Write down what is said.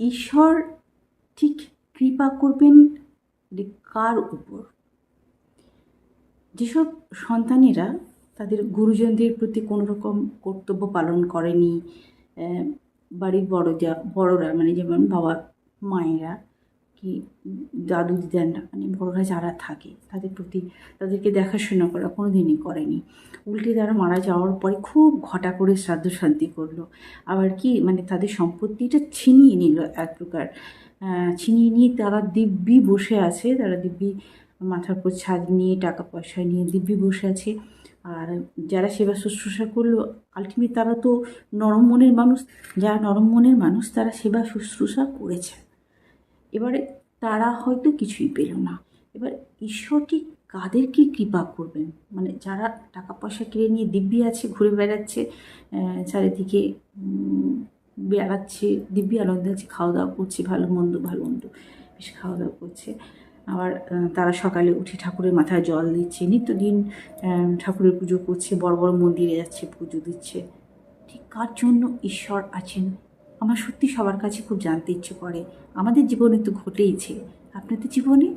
ঈশ্বর ঠিক কৃপা করবেন কার উপর? যেসব সন্তানেরা তাদের গুরুজনদের প্রতি কোনো রকম কর্তব্য পালন করেনি বাড়ির বড় যা বড়রা মানে যেমন বাবা মায়েরা কি দাদু দিদারা মানে বড়রা যারা থাকে, তাদের প্রতি তাদেরকে দেখাশোনা করা কোনো দিনই করেনি। উল্টে তারা মারা যাওয়ার পরে খুব ঘটা করে শ্রাদ্ধ শান্তি করল। আবার কি মানে তাদের সম্পত্তিটা ছিনিয়ে নিল এক প্রকার। ছিনিয়ে নিয়ে তারা দিব্যি বসে আছে, তারা দিব্যি মাথার উপর ছাদ নিয়ে টাকা পয়সা নিয়ে দিব্যি বসে আছে। আর যারা সেবা শুশ্রূষা করল আলটিমেট তারা তো নরম মনের মানুষ। যারা নরম মনের মানুষ, তারা সেবা শুশ্রূষা করেছে। এবারে তারা হয়তো কিছুই পেল না। এবার ঈশ্বর ঠিক কাদেরকে কৃপা করবেন? মানে যারা টাকা পয়সা কিনে নিয়ে দিব্যি আছে, ঘুরে বেড়াচ্ছে চারিদিকে বেড়াচ্ছে, দিব্যি আনন্দ আছে খাওয়া দাওয়া করছে, ভালো মন্দ ভালো মন্দ, বেশ খাওয়া দাওয়া করছে। আবার তারা সকালে উঠে ঠাকুরের মাথায় জল দিচ্ছে, নিত্যদিন ঠাকুরের পুজো করছে, বড় বড় মন্দিরে যাচ্ছে, পুজো দিচ্ছে। ঠিক কার জন্য ঈশ্বর আছেন আমার সত্যি সবার কাছে খুব জানতে ইচ্ছে করে। আমাদের জীবনে তো ঘটেইছে। আপনাদের জীবনে?